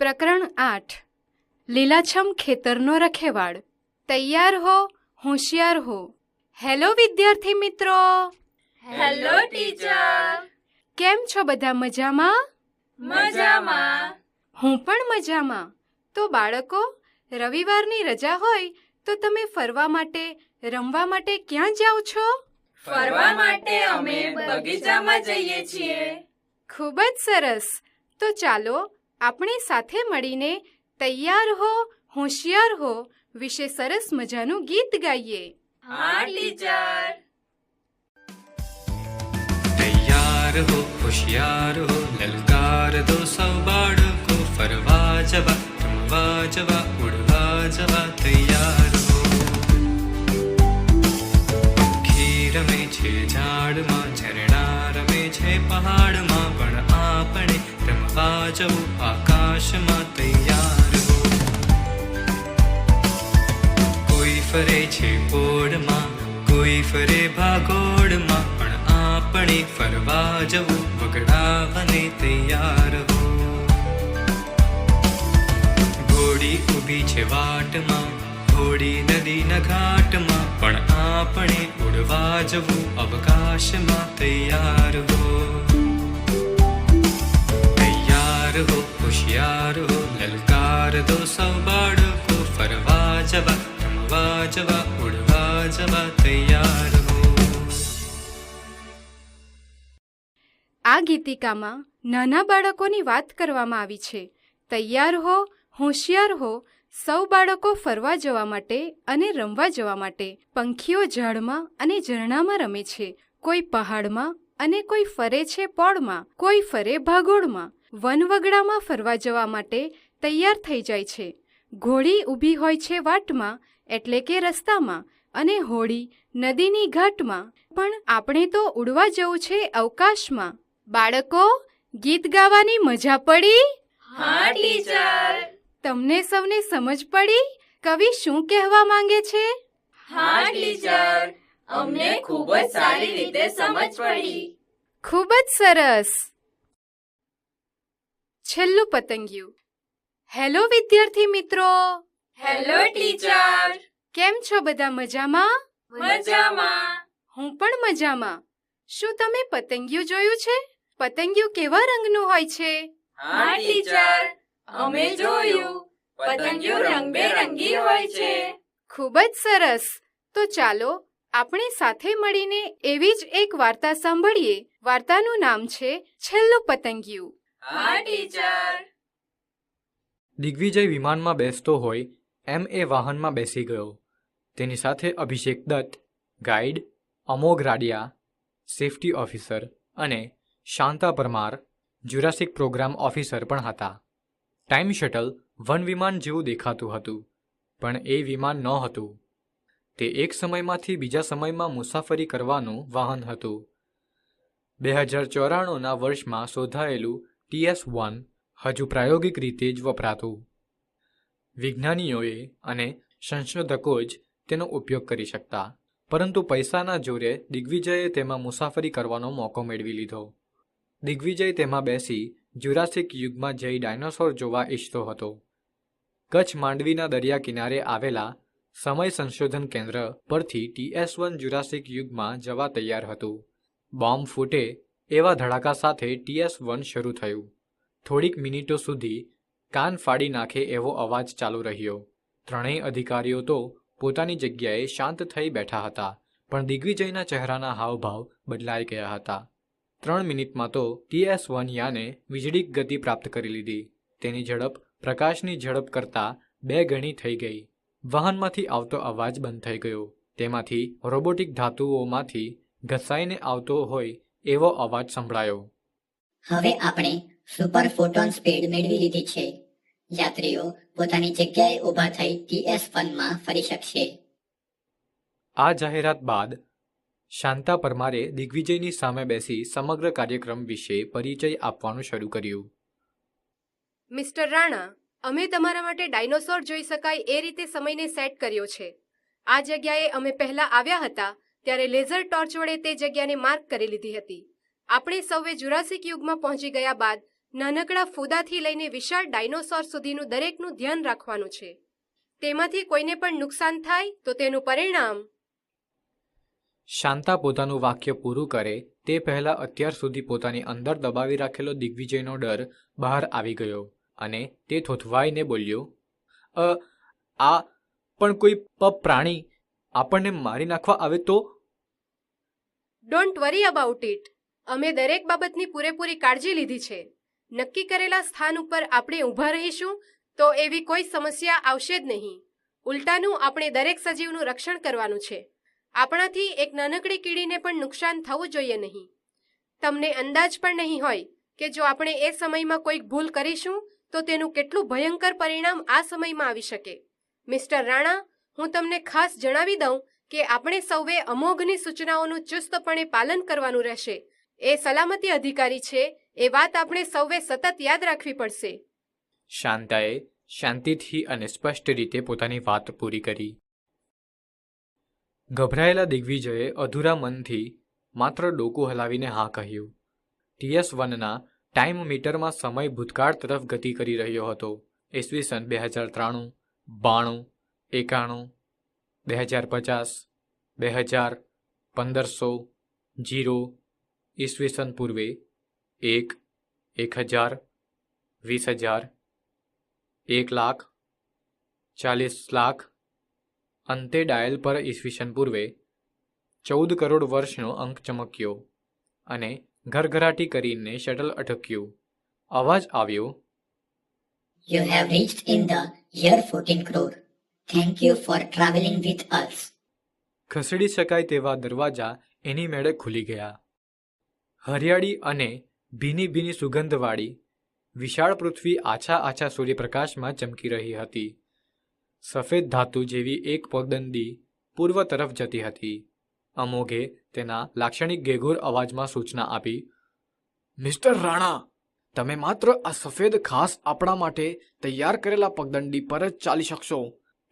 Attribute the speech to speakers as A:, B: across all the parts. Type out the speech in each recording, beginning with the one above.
A: પ્રકરણ આઠ. લીલાછમ ખેતરનો રખેવાળ. તૈયાર હો હોશિયાર હો. હેલો વિદ્યાર્થી મિત્રો.
B: Hello teacher.
A: કેમ છો બધા મજામાં?
B: મજામાં.
A: હું પણ મજામાં. તો બાળકો રવિવારની રજા હોય તો તમે ફરવા માટે રમવા માટે ક્યાં જાઓ છો?
B: ફરવા માટે અમે બગીચામાં જઈએ છીએ.
A: ખૂબ જ સરસ. તો ચાલો આપણે સાથે મળીને તૈયાર હો હોશિયાર હો વિશે સરસ મજાનું ગીત ગાઈએ.
B: હા ટીચર
C: તૈયાર હો હોશિયાર હો લલકાર દો સૌ બાળકો ફરવા જવા રમવા જવા ઉડવા જવા તૈયાર હો. પંખી રમે છે ઝાડમાં ઝરણા રમે છે પહાડમાં પણ આપણે આકાશમાં તૈયાર હો કોઈ ફરે છે પોળમાં કોઈ ફરે ભાગોળમાં પણ આપણે ફરવા જવું વગડાવને તૈયાર હો ઘોડી ઊભી છે વાટમાં ઘોડી નદીના ઘાટમાં પણ આપણે ઉડવા જવું અવકાશમાં તૈયાર હો હો હોશિયાર લલકાર દો સૌ બાળકો ફરવા જવા રમવા જવા ઉડવા જવા તૈયાર હો
A: આ ગીતિકામાં નાના બાળકોની વાત કરવામાં આવી છે તૈયાર હો હોશિયાર હો સૌ બાળકો ફરવા જવા માટે અને રમવા જવા માટે પંખીઓ ઝાડમાં અને ઝરણામાં રમે છે કોઈ પહાડમાં અને કોઈ ફરે છે પોળમાં કોઈ ફરે ભાગોળમાં વનવગડામાં ફરવા જવા માટે તૈયાર થઈ જાય છે. ઘોડી ઊભી હોય છે વાટમાં એટલે કે રસ્તામાં અને હોડી નદીની ઘાટમાં. પણ આપણે તો ઉડવા જવું છે અવકાશમાં. બાળકો ગીત ગાવાની મજા પડી?
B: હા ટીચર.
A: તમને સૌને સમજ પડી? કવિ શું કહેવા માંગે છે?
B: હા ટીચર. અમને ખૂબ જ સારી રીતે સમજ પડી.
A: ખૂબ જ સરસ. છેલ્લું પતંગિયું. હેલો વિદ્યાર્થી મિત્રો.
B: હેલો ટીચર
A: કેમ છો બધા મજામાં?
B: મજામાં.
A: હું પણ મજામાં. શું તમે પતંગિયું જોયું છે? પતંગિયું કેવા રંગનું હોય છે?
B: હા ટીચર અમે જોયું. પતંગિયું રંગબેરંગી હોય છે.
A: ખૂબ જ સરસ. તો ચાલો આપણે સાથે મળીને એવી જ એક વાર્તા સાંભળીએ. વાર્તાનું નામ છે છેલ્લું પતંગિયું.
B: હા, ટીચર.
D: દિગ્વિજય વિમાનમાં બેસતો હોય, એમ એ વાહનમાં બેસી ગયો. તેની સાથે Abhishek Dutt, guide, Amogh Radia, safety officer અને Shanta Parmar Jurassic programme officer પણ હતા. ટાઈમ શટલ વન વિમાન જેવું દેખાતું હતું, પણ એ વિમાન ન હતું. તે એક સમયમાંથી બીજા સમયમાં મુસાફરી કરવાનું વાહન હતું. બે હજાર ચોરાણુંના વર્ષમાં શોધાયેલું ટીએસ વન હજુ પ્રાયોગિક રીતે જ વપરાતું. વિજ્ઞાનીઓએ અને સંશોધકો જ તેનો ઉપયોગ કરી શકતા, પરંતુ પૈસાના જોરે દિગ્વિજયે તેમાં મુસાફરી કરવાનો મોકો મેળવી લીધો. દિગ્વિજય તેમાં બેસી જુરાસિક યુગમાં જઈ ડાયનોસોર જોવા ઈચ્છતો હતો. કચ્છ માંડવીના દરિયા કિનારે આવેલા સમય સંશોધન કેન્દ્ર પરથી ટીએસ વન જુરાસિક યુગમાં જવા તૈયાર હતું. બોમ્બ ફૂટે એવા ધડાકા સાથે ટીએસ વન શરૂ થયું. થોડીક મિનિટો સુધી કાન ફાડી નાખે એવો અવાજ ચાલુ રહ્યો. ત્રણેય અધિકારીઓ તો પોતાની જગ્યાએ શાંત થઈ બેઠા હતા, પણ દિગ્વિજયના ચહેરાના હાવભાવ બદલાઈ ગયા હતા. ત્રણ મિનિટમાં તો ટીએસ વન યાને વીજળીક ગતિ પ્રાપ્ત કરી લીધી. તેની ઝડપ પ્રકાશની ઝડપ કરતાં બે ગણી થઈ ગઈ. વાહનમાંથી આવતો અવાજ બંધ થઈ ગયો. તેમાંથી રોબોટિક ધાતુઓમાંથી ઘસાઈને આવતો હોય એવો અવાજ સંભળાયો.
E: હવે આપણે સુપર ફોટોન સ્પીડ મેળવી લીધી છે. યાત્રીઓ પોતાની જગ્યાએ ઊભા થઈ ટીએસમાં ફરી શકશે.
D: આ જાહેરાત બાદ શાંતા પરમારે દિગ્વિજયની સામે બેસી સમગ્ર કાર્યક્રમ વિશે પરિચય આપવાનું શરૂ કર્યું.
A: મિસ્ટર રાણા અમે તમારા માટે ડાયનોસોર જોઈ શકાય એ રીતે સમયને સેટ કર્યો છે. આ જગ્યાએ અમે પહેલા આવ્યા હતા ત્યારે લેઝર ટોર્ચ વડે તે જગ્યાને માર્ક કરી લીધી હતી. આપણે સૌએ જુરાસિક યુગમાં પહોંચી ગયા બાદ
F: નાનકડા ફૂદાથી લઈને વિશાળ ડાયનોસોર સુધીનું દરેકનું ધ્યાન રાખવાનું છે. તેમાંથી કોઈને પણ નુકસાન થાય તો તેનું પરિણામ
D: શાંતા પોતાનું વાક્ય પૂરું કરે તે પહેલાં અત્યાર સુધી પોતાની અંદર દબાવી રાખેલો દિગ્વિજયનો ડર બહાર આવી ગયો અને તે થોથવાઈને બોલ્યો, અ, આ પણ કોઈ પ પ્રાણી આપણને મારી નાખવા આવે તો?
F: ડોન્ટ વરી અબાઉટ ઇટ અમે દરેક બાબતની પૂરેપૂરી કાળજી લીધી છે. નક્કી કરેલા સ્થાન ઉપર આપણે ઊભા રહીશું, તો એવી કોઈ સમસ્યા આવશે જ નહીં. ઉલટાનું, આપણે દરેક સજીવનું રક્ષણ કરવાનું છે. આપણાથી એક નાનકડી કીડીને પણ નુકસાન થવું જોઈએ નહીં. તમને અંદાજ પણ નહીં હોય કે જો આપણે એ સમયમાં કોઈક ભૂલ કરીશું, તો તેનું કેટલું ભયંકર પરિણામ આ સમયમાં આવી શકે. મિસ્ટર રાણા હું તમને ખાસ જણાવી દઉં કે આપણે સૌએ અમોઘની સૂચનાઓનું ચુસ્તપણે પાલન કરવાનું રહેશે. એ સલામતી અધિકારી છે, એ વાત આપણે સૌએ સતત યાદ રાખવી પડશે.
D: શાંતાએ શાંતિથી અને સ્પષ્ટ રીતે પોતાની વાત પૂરી કરી. ગભરાયેલા દિગ્વિજયે અધૂરા મનથી માત્ર ડોકું હલાવીને હા કહ્યું. ટીએસ વનના ટાઈમ મીટરમાં સમય ભૂતકાળ તરફ ગતિ કરી રહ્યો હતો. ઈસવીસન બે હજાર ત્રાણું, બાણું એકાણું, બે હજાર પચાસ, બે હજાર પંદરસો, જીરો, ઈસવીસન પૂર્વે, એક એક હજાર, વીસ હજાર, એક લાખ, ચાલીસ લાખ, અંતે ડાયલ પર ઈસવીસન પૂર્વે, ચૌદ કરોડ વર્ષનો અંક ચમક્યો અને ઘરઘરાટી કરીને શટલ અટક્યું અવાજ આવ્યો
E: you have reached in the year 14 crore. Thank you for travelling with us
D: ખસેડી શકાય તેવા દરવાજા એની મેળે ખુલી ગયા. હરિયાળી અને ભીની ભીની સુગંધવાળી, વિશાળ પૃથ્વી આછા આછા સૂર્યપ્રકાશમાં ચમકી રહી હતી. સફેદ ધાતુ જેવી એક પગદંડી પૂર્વ તરફ જતી હતી. અમોઘે તેના લાક્ષણિક ગેઘોર અવાજમાં સૂચના આપી, મિસ્ટર રાણા, તમે માત્ર આ સફેદ ખાસ આપણા માટે તૈયાર કરેલા પગદંડી પર જ ચાલી શકશો.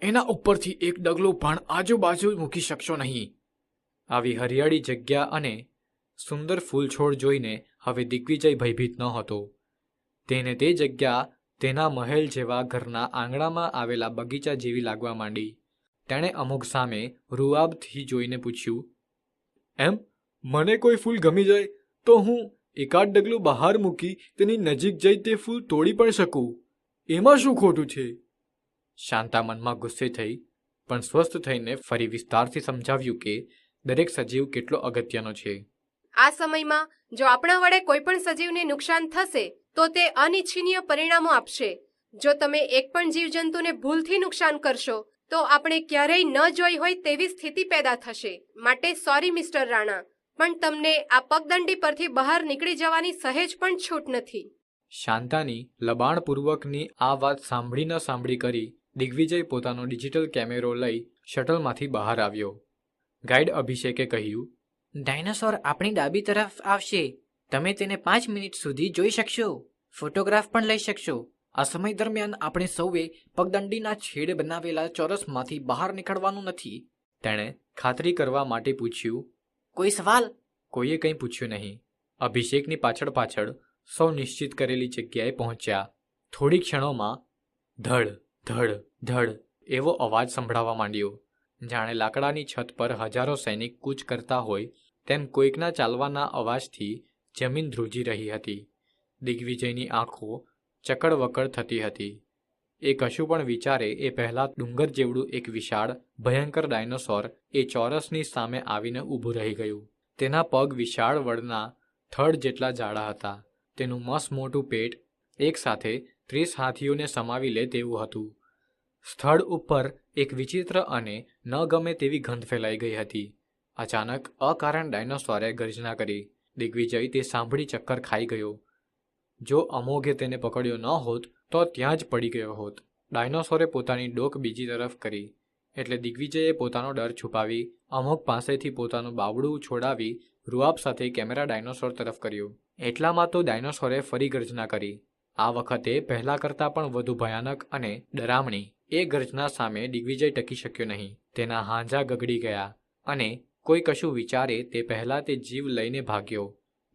D: એના ઉપરથી એક ડગલું પણ આજુબાજુ મૂકી શકશો નહીં. આવી હરિયાળી જગ્યા અને સુંદર ફૂલછોડ જોઈને હવે દિગ્વિજય ભયભીત ન હતો. તેને તે જગ્યા, તેના મહેલ જેવા ઘરના આંગણામાં આવેલા બગીચા જેવી લાગવા માંડી. તેણે અમુક સામે રૂઆબથી જોઈને પૂછ્યું, એમ, મને કોઈ ફૂલ ગમી જાય તો હું એકાદ ડગલું બહાર મૂકી તેની નજીક જઈ તે ફૂલ તોડી પણ શકું? એમાં શું ખોટું છે? શાંતા મનમાં ગુસ્સે થઈ પણ સ્વસ્થ થઈને ફરી વિસ્તારથી સમજાવ્યું કે દરેક સજીવ કેટલો અગત્યનો છે.
F: આ સમયમાં જો આપણા વડે કોઈ પણ સજીવને નુકસાન થશે તો તે અનિચ્છનીય પરિણામો આપશે. જો તમે એક પણ જીવજંતુને ભૂલથી નુકસાન કરશો તો આપણે ક્યારેય ન જોઈ હોય તેવી સ્થિતિ પેદા થશે. માટે સોરી મિસ્ટર રાણા પણ તમને આ પગદંડી પરથી બહાર નીકળી જવાની સહેજ પણ છૂટ નથી.
D: શાંતાની લબાણપૂર્વકની આ વાત સાંભળી ન સાંભળી કરી દિગ્વિજય પોતાનો ડિજિટલ કેમેરો લઈ શટલમાંથી બહાર આવ્યો. ગાઈડ અભિષેકે કહ્યું
G: ડાયનાસોર આપણી ડાબી તરફ આવશે. તમે તેને પાંચ મિનિટ સુધી જોઈ શકશો. ફોટોગ્રાફ પણ લઈ શકશો. આ સમય દરમિયાન આપણે સૌએ પગદંડીના છેડે બનાવેલા ચોરસમાંથી બહાર નીકળવાનું નથી.
D: તેણે ખાતરી કરવા માટે પૂછ્યું
G: કોઈ સવાલ?
D: કોઈએ કંઈ પૂછ્યું નહીં. અભિષેકની પાછળ પાછળ સૌ નિશ્ચિત કરેલી જગ્યાએ પહોંચ્યા. થોડી ક્ષણોમાં ધડ ધડ ધડ, એવો અવાજ સંભળાવા માંડ્યો. જાણે લાકડાની છત પર હજારો સૈનિક કૂચ કરતા હોય, તેમ કોઈકના ચાલવાના અવાજથી જમીન ધ્રુજી રહી હતી. દિગ્વિજયની આંખો ચકડવકડ થતી હતી. એ કશું પણ વિચારે એ પહેલાં ડુંગર જેવડું એક વિશાળ, ભયંકર ડાયનોસોર એ ચોરસની સામે આવીને ઊભું રહી ગયું. તેના પગ વિશાળ વડના થડ જેટલા જાડા હતા. તેનું મસ મોટું પેટ એકસાથે ત્રીસ હાથીઓને સમાવી લે તેવું હતું. સ્થળ ઉપર એક વિચિત્ર અને ન ગમે તેવી ગંધ ફેલાઈ ગઈ હતી. અચાનક અકારણ ડાયનોસોરે ગર્જના કરી. દિગ્વિજય તે સાંભળી ચક્કર ખાઈ ગયો. જો અમોઘે તેને પકડ્યો ન હોત, તો ત્યાં જ પડી ગયો હોત. ડાયનોસોરે પોતાની ડોક બીજી તરફ કરી. એટલે દિગ્વિજયે પોતાનો ડર છુપાવી, અમોઘ પાસેથી પોતાનું બાવડું છોડાવી, રૂઆબ સાથે કેમેરા ડાયનોસોર તરફ કર્યું. એટલામાં તો ડાયનોસોરે ફરી ગર્જના કરી. આ વખતે પહેલા કરતાં પણ વધુ ભયાનક અને ડરામણી એ ગર્જના સામે દિગ્વિજય ટકી શક્યો નહીં. તેના હાંજા ગગડી ગયા અને કોઈ કશું વિચારે તે પહેલાં તે જીવ લઈને ભાગ્યો.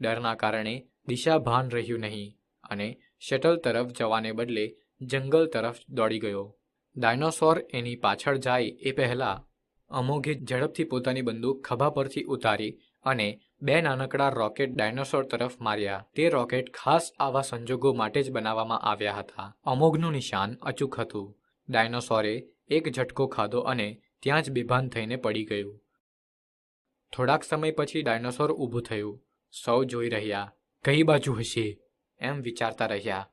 D: ડરના કારણે દિશા ભાન રહ્યું નહીં અને શટલ તરફ જવાને બદલે જંગલ તરફ દોડી ગયો. ડાયનોસોર એની પાછળ જાય એ પહેલાં અમોઘે ઝડપથી પોતાની બંદૂક ખભા પરથી ઉતારી અને બે નાનકડા રોકેટ ડાયનોસોર તરફ માર્યા. તે રોકેટ ખાસ આવા સંજોગો માટે જ બનાવવામાં આવ્યા હતા. અમોઘનું નિશાન અચૂક હતું. ડાયનોસોરે એક ઝટકો ખાધો અને ત્યાં જ બેભાન થઈને પડી ગયું. થોડાક સમય પછી ડાયનોસોર ઊભું થયું. સૌ જોઈ રહ્યા. કઈ બાજુ હશે? એમ વિચારતા રહ્યા.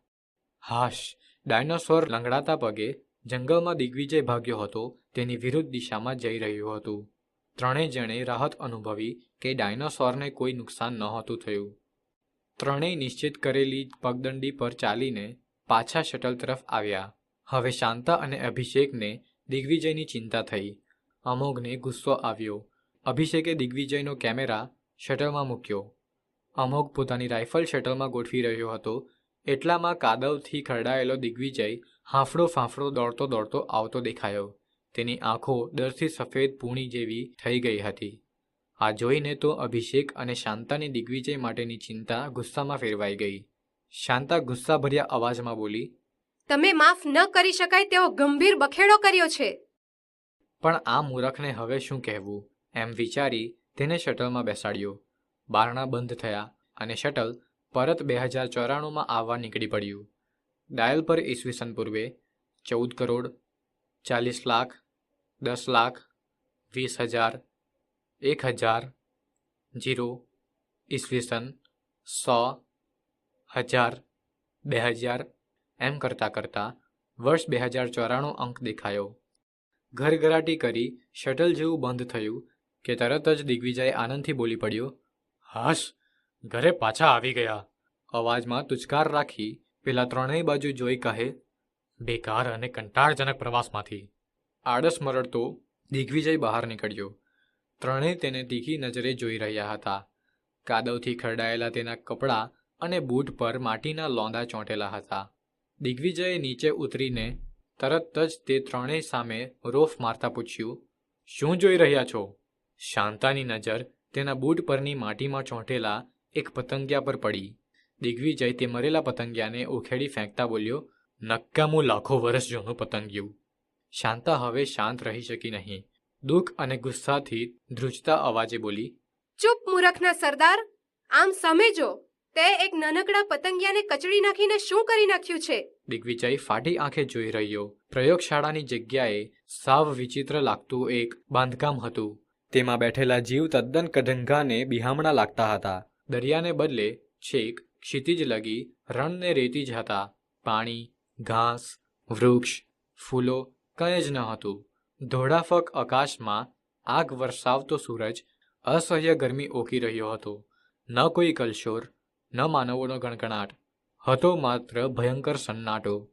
D: હાશ. ડાયનોસોર લંગડાતા પગે જંગલમાં દિગ્વિજય ભાગ્યો હતો. તેની વિરુદ્ધ દિશામાં જઈ રહ્યું હતું. ત્રણેય જણે રાહત અનુભવી કે ડાયનોસોરને કોઈ નુકસાન નહોતું થયું. ત્રણેય નિશ્ચિત કરેલી પગદંડી પર ચાલીને પાછા શટલ તરફ આવ્યા. હવે શાંતા અને અભિષેકને દિગ્વિજયની ચિંતા થઈ. અમોઘને ગુસ્સો આવ્યો. અભિષેકે દિગ્વિજયનો કેમેરા શટલમાં મૂક્યો. અમોઘ પોતાની રાઇફલ શટલમાં ગોઠવી રહ્યો હતો. એટલામાં કાદવથી ખરડાયેલો દિગ્વિજય હાંફળો ફાંફળો દોડતો દોડતો આવતો દેખાયો. તેની આંખો ડરથી સફેદ પૂણી જેવી થઈ ગઈ હતી. આ જોઈને તો અભિષેક અને શાંતાની દિગ્વિજય માટેની ચિંતા ગુસ્સામાં ફેરવાઈ ગઈ. શાંતા ગુસ્સાભર્યા અવાજમાં બોલી
A: તમે માફ ન કરી શકાય તેવો ગંભીર બખેડો કર્યો છે.
D: પણ આ મૂરખને હવે શું કહેવું? એમ વિચારી તેને શટલમાં બેસાડ્યો. બારણા બંધ થયા અને શટલ પરત બે હજાર ચોરાણુંમાં આવવા નીકળી પડ્યું. ડાયલ પર ઈસવીસન પૂર્વે ચૌદ કરોડ ચાલીસ લાખ, દસ લાખ, વીસ હજાર, એક હજાર, જીરો, ઈસવીસન, સો, હજાર, બે હજાર, એમ કરતાં કરતાં વર્ષ બે હજાર ચોરાણું અંક દેખાયો. ઘરઘરાટી કરી શટલ જેવું બંધ થયું કે તરત જ દિગ્વિજય આનંદથી બોલી પડ્યો, હાશ, ઘરે પાછા આવી ગયા. અવાજમાં તુચકાર રાખી પેલા ત્રણેય બાજુ જોઈ કહે બેકાર અને કંટાળજનક પ્રવાસમાંથી. આળસ મરડતો દિગ્વિજય બહાર નીકળ્યો. ત્રણેય તેને તીખી નજરે જોઈ રહ્યા હતા. કાદવથી ખરડાયેલા તેના કપડાં અને બૂટ પર માટીના લોંદા ચોંટેલા હતા. દિગ્વિજયે નીચે ઉતરીને તરત જ તે ત્રણેય સામે રોફ મારતા પૂછ્યું, શું જોઈ રહ્યા છો? શાંતાની નજર તેના બૂટ પરની માટીમાં ચોંટેલા એક પતંગિયા પર પડી. દિગ્વિજય તે મરેલા પતંગિયાને ઉખેડી ફેંકતા બોલ્યો નક્કામું લાખો વર્ષ જૂનું પતંગિયું શાંતા હવે શાંત રહી શકી નહીં. દુઃખ અને ગુસ્સાથી ધ્રુજતા અવાજે બોલી
A: ચૂપ મૂરખના સરદાર! આમ સામેજો તે એક નાનકડા પતંગિયાને કચડી નાખીને શું કરી નાખ્યું છે?
D: દિગ્વિજય ફાટી આંખે જોઈ રહ્યો. પ્રયોગશાળાની જગ્યાએ સાવ વિચિત્ર લાગતું એક બાંધકામ હતું. તેમાં બેઠેલા જીવ તદ્દન કઢંગાને બિહામણા લાગતા હતા. દરિયાને બદલે છેક ક્ષિતિજ લગી રણને રેતી જ હતા. પાણી ઘાસ, વૃક્ષ, ફૂલો, કંઈ જ ન હતું. ધોળાફક આકાશમાં આગ વરસાવતો સૂરજ અસહ્ય ગરમી ઓકી રહ્યો હતો. ન કોઈ કલશોર, ન માનવોનો ગણગણાટ. હતો માત્ર ભયંકર સન્નાટો.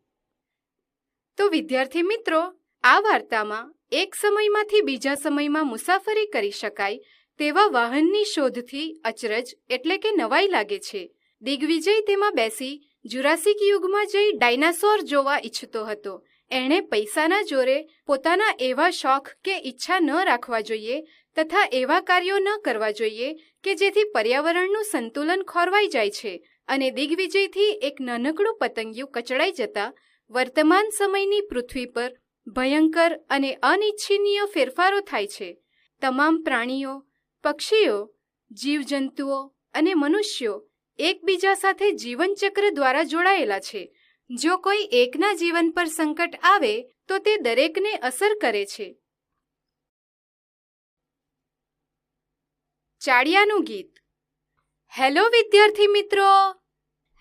A: તો વિદ્યાર્થી મિત્રો, આ વાર્તામાં એક સમયમાંથી બીજા સમયમાં મુસાફરી કરી શકાય તેવા વાહનની શોધથી અચરજ એટલે કે નવાઈ લાગે છે. દિગ્વિજય તેમાં બેસી જુરાસિક યુગમાં જઈ ડાયનાસોર જોવા ઈચ્છતો હતો. એણે પૈસાના જોરે પોતાના એવા શોખ કે ઈચ્છા ન રાખવા જોઈએ તથા એવા કાર્યો ન કરવા જોઈએ કે જેથી પર્યાવરણનું સંતુલન ખોરવાઈ જાય છે અને દિગ્વિજયથી એક નાનકડું પતંગિયું કચડાઈ જતા વર્તમાન સમયની પૃથ્વી પર ભયંકર અને અનિચ્છનીય ફેરફારો થાય છે. તમામ પ્રાણીઓ, પક્ષીઓ, જીવજંતુઓ અને મનુષ્યો એકબીજા સાથે જીવનચક્ર દ્વારા જોડાયેલા છે. જો કોઈ એકના જીવન પર સંકટ આવે તો તે દરેકને અસર કરે છે. ચાડિયાનું ગીત. હેલો વિદ્યાર્થી મિત્રો.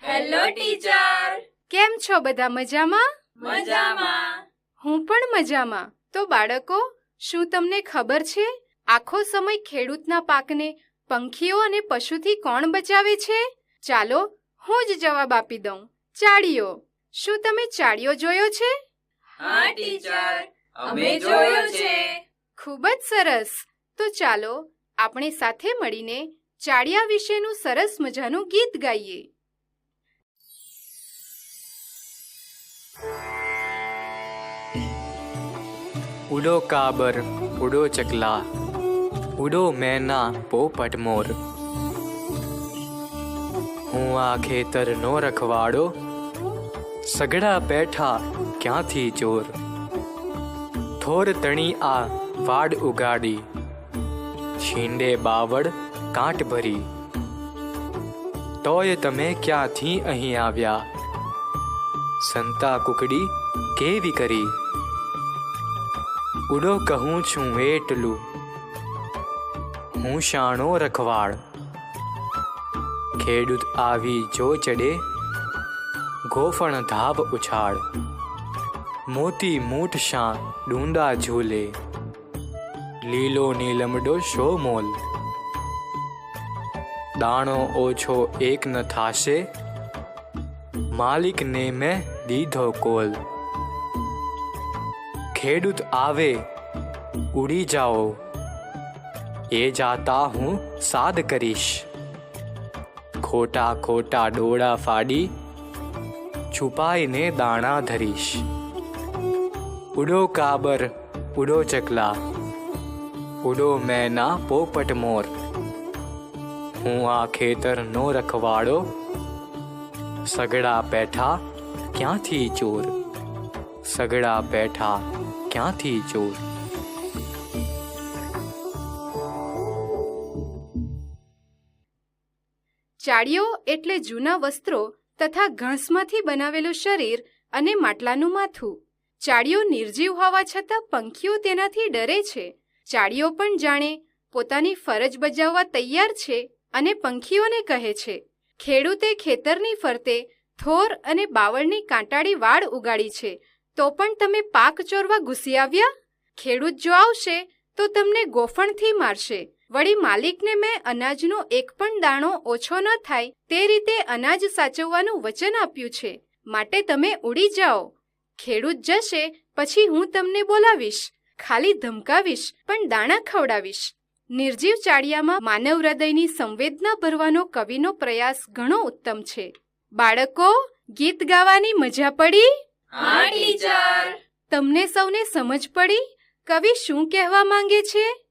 B: Hello teacher.
A: કેમ છો બધા મજામાં?
B: મજામાં.
A: હું પણ મજામાં. તો બાળકો શું તમને ખબર છે? આખો સમય ખેડૂતના પાકને પંખીઓ અને પશુથી કોણ બચાવે છે? ચાલો હું જ જવાબ આપી દઉં. ચાળીઓ શું તમે ચાળીઓ જોયો છે?
B: હા ટીચર અમે જોયો છે.
A: ખૂબ જ સરસ. તો ચાલો આપણે સાથે મળીને ચાળિયા વિશેનું સરસ મજાનું ગીત ગાઈએ.
C: ઉડો કાબર ઉડો ચકલા ઉડો મેના પોપટ મોર.
D: હું આ ખેતરનો રખવાડો? સગડા બેઠા ક્યાંથી ચોર? થોર તણી આ વાડ ઉગાડી. છીંડે બાવડ કાંટ ભરી. તોય તમે ક્યાંથી અહીં આવ્યા? સંતા કુકડી કેવી કરી? ઉડો કહું છું એટલું હું શાણો રખવાડ. ખેડૂત આવી જો ચડે, ગોફણ ધાબ ઉછાળ. મોતી મૂઠ શાં ડુંડા ઝૂલે. લીલો નીલમડો શો મોલ. દાણો ઓછો એક ન થાશે, માલિકને મેં દીધો કોલ. ખેડૂત આવે, ઉડી જાઓ. એ જાતા હું સાદ કરીશ. ખોટા ખોટા ડોળા ફાડી છુપાઈને દાણા ધરીશ. ઉડો કાબર, ઉડો ચકલા, ઉડો મેના પોપટ મોર. હું આ ખેતરનો રખવાડો, સગડા પેઠા ક્યાંથી ચોર? સગડા બેઠા ક્યાંથી ચોર?
A: ચાળીઓ એટલે જૂના વસ્ત્રો તથા ઘાસમાંથી બનાવેલું શરીર અને માટલાનું માથું. ચાળીઓ નિર્જીવ હોવા છતાં પંખીઓ તેનાથી ડરે છે. ચાળીઓ પણ જાણે પોતાની ફરજ બજાવવા તૈયાર છે અને પંખીઓને કહે છે. ખેડૂતે ખેતરની ફરતે થોર અને બાવળની કાંટાળી વાડ ઉગાડી છે. તો પણ તમે પાક ચોરવા ઘૂસી આવ્યા? ખેડૂત જો આવશે તો તમને ગોફણથી મારશે. વળી માલિકને મેં અનાજનો એક પણ દાણો ઓછો ન થાય તે રીતે અનાજ સાચવવાનું વચન આપ્યું છે. માટે તમે ઉડી જાઓ. ખેડૂત જશે પછી હું તમને બોલાવીશ. ખાલી ધમકાવીશ પણ દાણા ખવડાવીશ. નિર્જીવ ચાળિયામાં માનવ હૃદયની સંવેદના ભરવાનો કવિનો પ્રયાસ ઘણો ઉત્તમ છે. બાળકો ગીત ગાવાની મજા પડી?
B: હા ટીચર.
A: તમને સૌને સમજ પડી? કવિ શું કહેવા માંગે છે?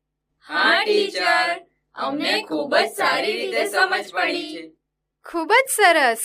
B: હા ટીચર. અમને ખૂબ જ સારી રીતે સમજ પડી.
A: ખૂબ જ સરસ.